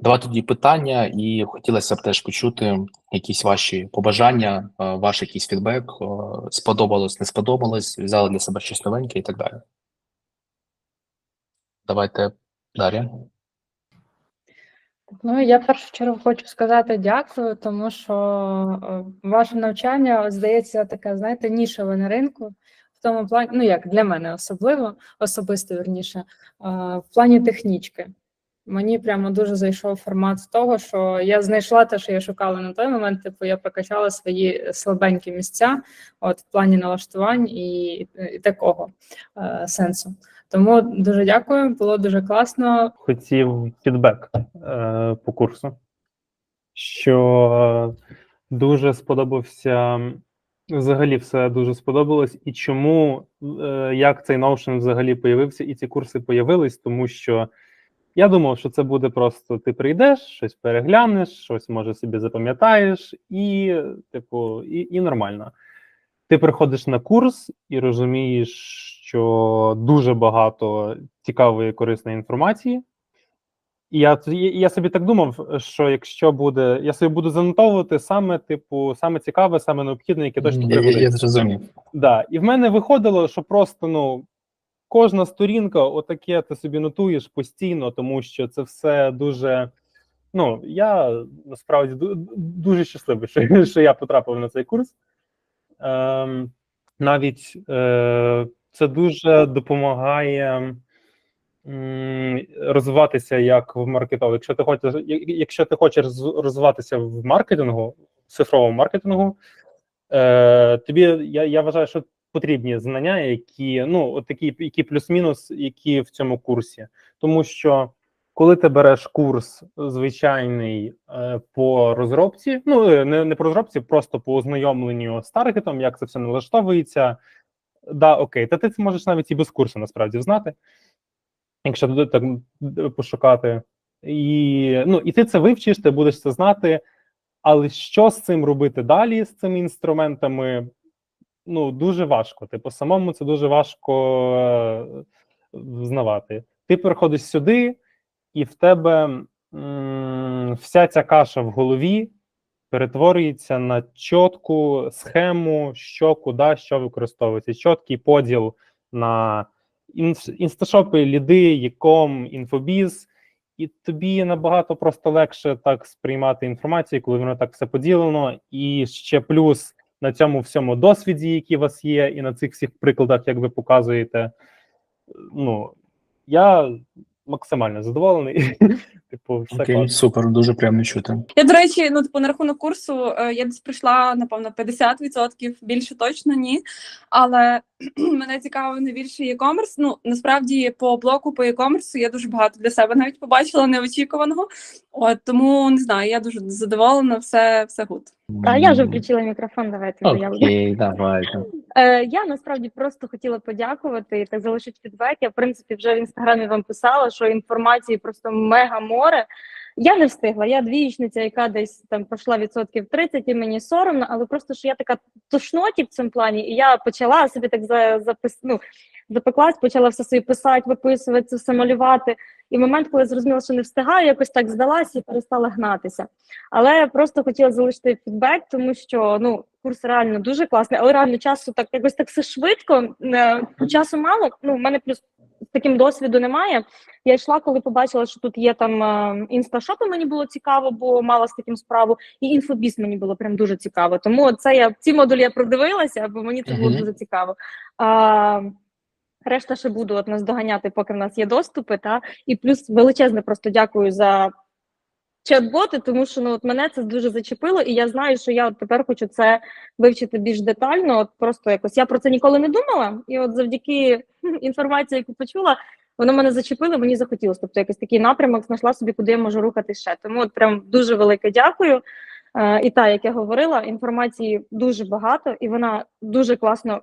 Два тоді питання, і хотілося б теж почути якісь ваші побажання, е, ваш якийсь фідбек, е, сподобалось, не сподобалось, взяли для себе щось новеньке і так далі. Давайте Дар'я. Ну, я в першу чергу хочу сказати дякую, тому що е, ваше навчання здається таке, знаєте, нішеве на ринку. В тому плані, ну як для мене особливо, особисто вірніше, е, в плані технічки. Мені прямо дуже зайшов формат того, що я знайшла те, що я шукала на той момент. Типу, я прокачала свої слабенькі місця, от в плані налаштувань і, і такого е, сенсу. Тому дуже дякую, було дуже класно. хотів фідбек е, по курсу, що дуже сподобався. Взагалі, все дуже сподобалось. І чому е, як цей Notion взагалі появився, і ці курси появились, тому що я думав, що це буде просто: ти прийдеш, щось переглянеш, щось може собі запам'ятаєш, і, типу, і, і нормально. Ти приходиш на курс і розумієш, що дуже багато цікавої корисної інформації. І я, я собі так думав, що якщо буде, я собі буду занотовувати саме, типу, саме цікаве, саме необхідне, яке точно Я, я, я зрозумів. Да. І в мене виходило, що просто ну кожна сторінка, отаке ти собі нотуєш постійно, тому що це все дуже. Ну, я насправді дуже щасливий, що, що я потрапив на цей курс. Ем, навіть е, це дуже допомагає м, розвиватися як в маркетолог. Якщо ти хочеш, якщо ти хочеш розвиватися в маркетингу, в цифровому маркетингу, е, тобі я, я вважаю, що потрібні знання, які ну от такі, які плюс-мінус, які в цьому курсі, тому що. Коли ти береш курс звичайний е, по розробці, ну е, не, не по розробці, просто по ознайомленню з таргетом, як це все налаштовується, да, окей, та ти це можеш навіть і без курсу насправді знати, якщо туди так пошукати. І, ну, і ти це вивчиш, ти будеш це знати, але що з цим робити далі, з цими інструментами, ну, дуже важко. Типу, самому це дуже важко е, взнавати. Ти приходиш сюди, і в тебе вся ця каша в голові перетворюється на чітку схему, що куди, що використовується. Чіткий поділ на інсташопи, ліди, яком, інфобіз. І тобі набагато просто легше так сприймати інформацію, коли воно так все поділено. І ще плюс на цьому всьому досвіді, який у вас є, і на цих всіх прикладах, як ви показуєте. Ну, я максимально задоволений. Типу, все Окей, класно. супер, дуже приємно чути. Я, до речі, ну типу на рахунок курсу е, я десь прийшла, напевно, 50%, більше точно ні. Але мене цікавив найбільше e-commerce. Ну насправді по блоку по e-commerce я дуже багато для себе навіть побачила неочікуваного. От тому не знаю, я дуже задоволена, все, все гуд. А я вже включила мікрофон, давайте я. Окей, давайте. Е, я насправді просто хотіла подякувати і так залишити фідбек. Я в принципі вже в інстаграмі вам писала, що інформації просто мега море. Я не встигла. Я двієчниця, яка десь там пройшла відсотків 30, і мені соромно, але просто що я така тушноті в цьому плані, і я почала собі так за, запис, ну, запеклась, почала все собі писати, виписувати, це все малювати. І в момент, коли зрозуміла, що не встигаю, якось так здалася і перестала гнатися. Але я просто хотіла залишити фідбек, тому що ну курс реально дуже класний, але реально часу так якось так все швидко. е, Часу мало. Ну, в мене плюс таким досвіду немає. Я йшла, коли побачила, що тут є там е, інсташопи, мені було цікаво, бо мала з таким справу, і інфобіс мені було прям дуже цікаво. Тому це я ці модулі я продивилася, бо мені це було Мгм. дуже цікаво. А, решта ще буду от нас доганяти, поки в нас є доступи. Та і плюс величезне просто дякую за чат-боти, тому що ну от мене це дуже зачепило, і я знаю, що я от тепер хочу це вивчити більш детально. От просто якось я про це ніколи не думала, і от завдяки інформації, яку почула, воно мене зачепило, мені захотілося. Тобто якийсь такий напрямок знайшла собі, куди я можу рухати ще. Тому от прям дуже велике дякую. Е, і та, як я говорила, інформації дуже багато, і вона дуже класно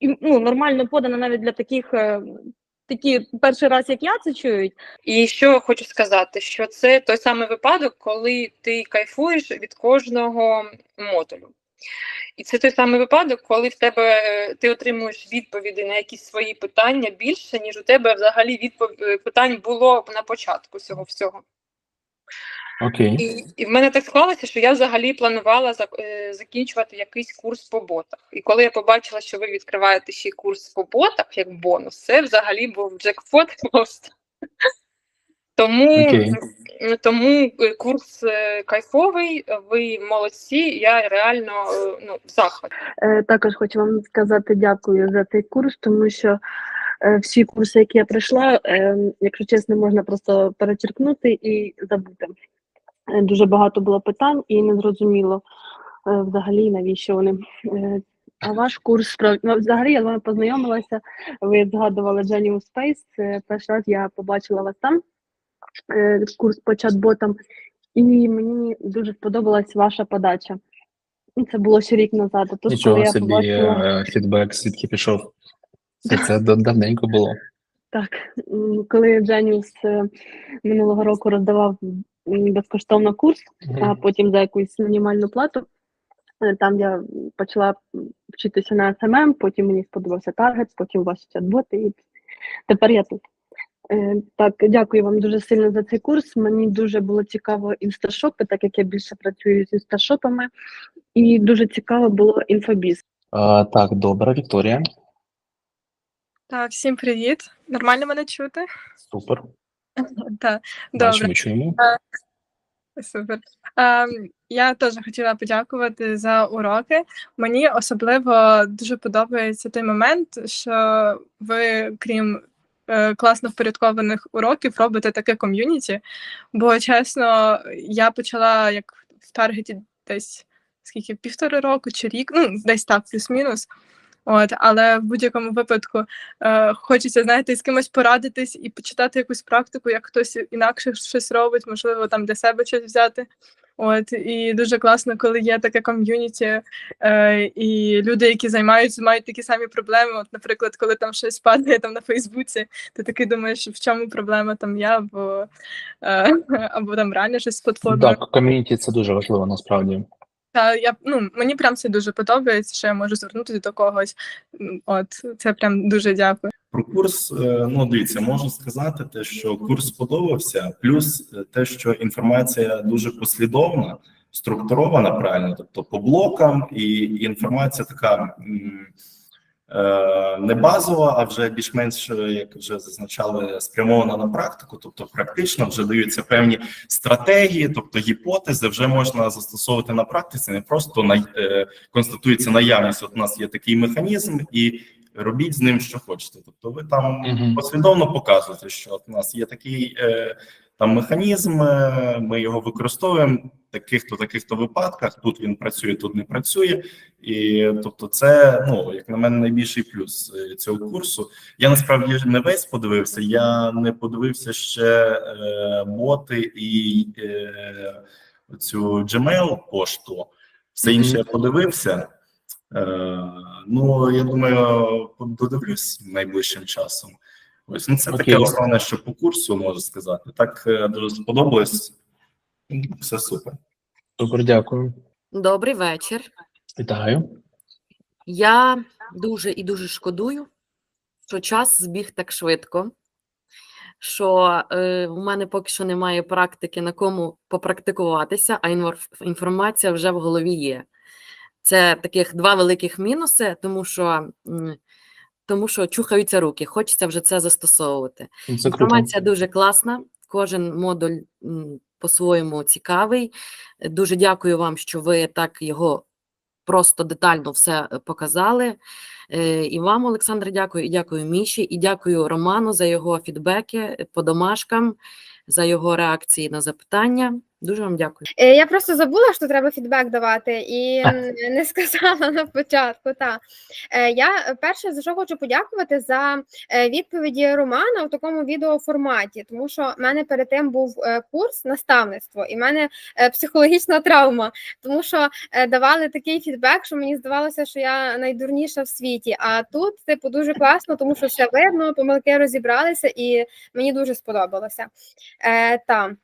і ну, нормально подана навіть для таких. е, Такі перший раз, як я це чують, І що хочу сказати, що це той самий випадок, коли ти кайфуєш від кожного модулю. І це той самий випадок, коли в тебе е, ти отримуєш відповіді на якісь свої питання більше, ніж у тебе взагалі відпов... е, питань було на початку цього всього. Окей. І, і в мене так склалося, що я взагалі планувала е, закінчувати якийсь курс по ботах. І коли я побачила, що ви відкриваєте ще курс по ботах як бонус, це взагалі був джекпот просто. Тому, м, тому е, курс е, кайфовий, ви молодці. Я реально ну, в захваті. Також хочу вам сказати дякую за цей курс, тому що всі курси, які я пройшла, е, якщо чесно, можна просто перечеркнути і забути. Е, Дуже багато було питань і не зрозуміло е, взагалі, навіщо вони. Е, А ваш курс ну, взагалі я з вами познайомилася. Ви згадували Genius Space. Це перший раз я побачила вас там. Курс по чат-ботам, і мені дуже сподобалась ваша подача. Це було ще рік назад. Тут, коли Нічого я собі побачила, фідбек, звідки пішов. Це, це давненько було. так, коли Дженіус минулого року роздавав безкоштовно курс, а потім за якусь мінімальну плату. е, Там я почала вчитися на SMM, потім мені сподобався таргет, потім ваші чат-боти, і тепер я тут. Е, Так, дякую вам дуже сильно за цей курс. Мені дуже було цікаво інсташопи, так як я більше працюю з інсташопами, і дуже цікаво було інфобіз. А, так, добре, Вікторія. Так, всім привіт. Нормально мене чути? Супер. Так, добре, чуємо. супер. Я теж хотіла подякувати за уроки. Мені особливо дуже подобається той момент, що ви, крім е, класно впорядкованих уроків, робите таке ком'юніті. Бо чесно, я почала як в таргеті десь скільки півтори року чи рік, ну десь так, плюс-мінус. От, але в будь-якому випадку е, хочеться, знаєте, з кимось порадитись і почитати якусь практику, як хтось інакше щось робить, можливо, там для себе щось взяти. От і дуже класно, коли є таке ком'юніті, е, і люди, які займаються, мають такі самі проблеми. От, наприклад, коли там щось падає там на Фейсбуці, ти такий думаєш, в чому проблема там я, або, е, або там реально щось з платформою. Так, ком'юніті це дуже важливо насправді. Та я ну мені прям це дуже подобається, що я можу звернутися до когось. От це прям дуже дякую. Про курс, е, ну дивіться, можу сказати, те, що курс сподобався, плюс е, те, що інформація дуже послідовна, структурована правильно, тобто по блокам, і інформація така не базова, а вже більш-менш, е, як вже зазначали, спрямована на практику, тобто практично вже даються певні стратегії, тобто гіпотези, вже можна застосовувати на практиці, не просто на е, констатується наявність. От у нас є такий механізм, і робіть з ним, що хочете. Тобто, ви там послідовно показуєте, що от у нас є такий е, там механізм, е, ми його використовуємо в таких-то таких-то випадках. Тут він працює, тут не працює. І тобто, це ну як на мене найбільший плюс е, цього курсу. Я насправді не весь подивився. Я не подивився ще е, боти і е, цю Gmail пошту. Все інше я подивився. Е, ну, я думаю, додивлюсь найближчим часом. Ось ну це таке Окей. основне, що по курсу можу сказати. Так дуже сподобалось. Все супер. Супер, дякую. Добрий вечір. Вітаю. Я дуже і дуже шкодую, що час збіг так швидко, що е, в мене поки що немає практики, на кому попрактикуватися, а інформація вже в голові є. Це таких два великих мінуси, тому що, м, тому що чухаються руки, хочеться вже це застосовувати. Це круто. Інформація дуже класна. Кожен модуль по-своєму цікавий. Дуже дякую вам, що ви так його просто детально все е, показали. Е, І вам, Олександр, дякую, і дякую Міші, і дякую Роману за його фідбеки е, по домашкам, за його реакції на запитання. Дуже вам дякую. Е, Я просто забула, що треба фідбек давати, і не сказала на початку. Та. Е, Я е, перше за що хочу подякувати за відповіді Романа у такому відеоформаті, тому що в мене перед тим був курс наставництво, і в мене психологічна травма, тому що давали такий фідбек, що мені здавалося, що я найдурніша в світі. А тут, типу, дуже класно, тому що все видно, помилки розібралися, і мені дуже сподобалося. Та.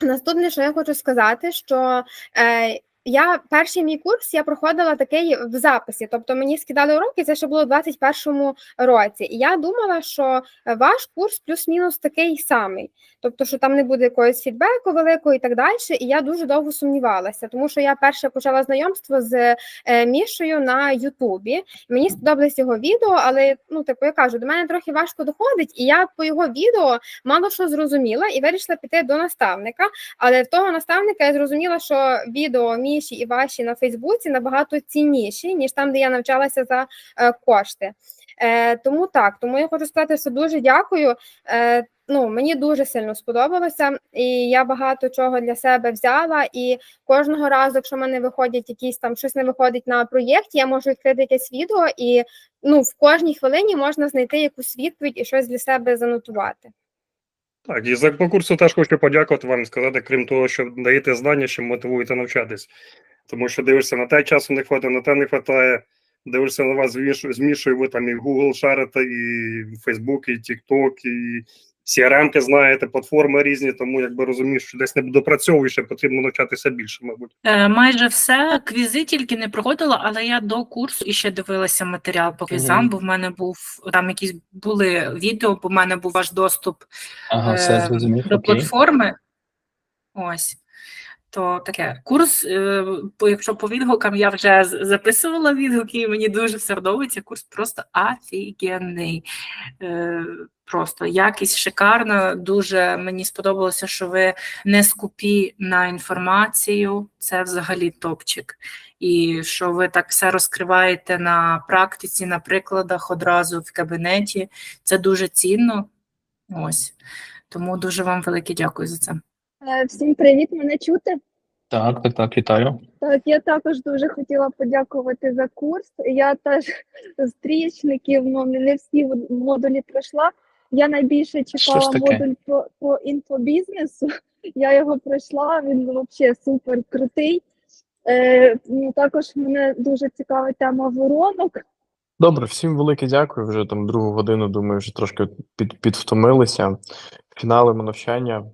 Наступне, що я хочу сказати, що е, я перший мій курс я проходила такий в записі, тобто мені скидали уроки, це ще було у 21-му році. І я думала, що ваш курс плюс-мінус такий самий, тобто, що там не буде якогось фідбеку великого і так далі. І я дуже довго сумнівалася, тому що я перше почала знайомство з е, Мішою на Ютубі. Мені сподобалось його відео, але ну, типу, я кажу, до мене трохи важко доходить, і я по його відео мало що зрозуміла і вирішила піти до наставника. Але в того наставника я зрозуміла, що відео Міші і ваші на Фейсбуці набагато цінніші, ніж там, де я навчалася за е, кошти. Е, тому так, тому я хочу сказати, що дуже дякую. Е, ну, мені дуже сильно сподобалося, і я багато чого для себе взяла. І кожного разу, якщо в мене виходять якісь там щось не виходить на проєкті, я можу відкрити якесь відео, і ну, в кожній хвилині можна знайти якусь відповідь і щось для себе занотувати. Так, і за по курсу теж хочу подякувати вам і сказати, крім того, що даєте знання, що мотивуєте навчатись. Тому що дивишся на те часу не хватає, на те не хватає. Дивишся на вас зміш- змішує, ви там і Google шарите, і Facebook, і TikTok, і CRM-ки знаєте, платформи різні, тому якби розумієш, що десь не допрацьовуєш, потрібно навчатися більше, мабуть. Е, Майже все квізи тільки не проходила, але я до курсу і ще дивилася матеріал по квізам, угу. бо в мене був там якісь були відео, бо в мене був ваш доступ Ага, е, все, до платформи. Ось. То таке. Курс, е, якщо по відгукам, я вже записувала відгуки, і мені дуже все подобається. Курс просто офігенний. Е, Просто якість шикарна. Дуже мені сподобалося, що ви не скупі на інформацію. Це взагалі топчик. І що ви так все розкриваєте на практиці, на прикладах одразу в кабінеті. Це дуже цінно. Ось. Тому дуже вам велике дякую за це. Е, Всім привіт, мене чути. Так, так, так, вітаю. Так, я також дуже хотіла подякувати за курс. Я теж з трієчників, ну не всі в- модулі пройшла. Я найбільше чекала модуль по, по інфобізнесу. Я його пройшла, він взагалі супер крутий. Е, ну, також мене дуже цікавить тема воронок. Добре, всім велике дякую. Вже там другу годину, думаю, вже трошки під, підвтомилися. Фіналимо навчання.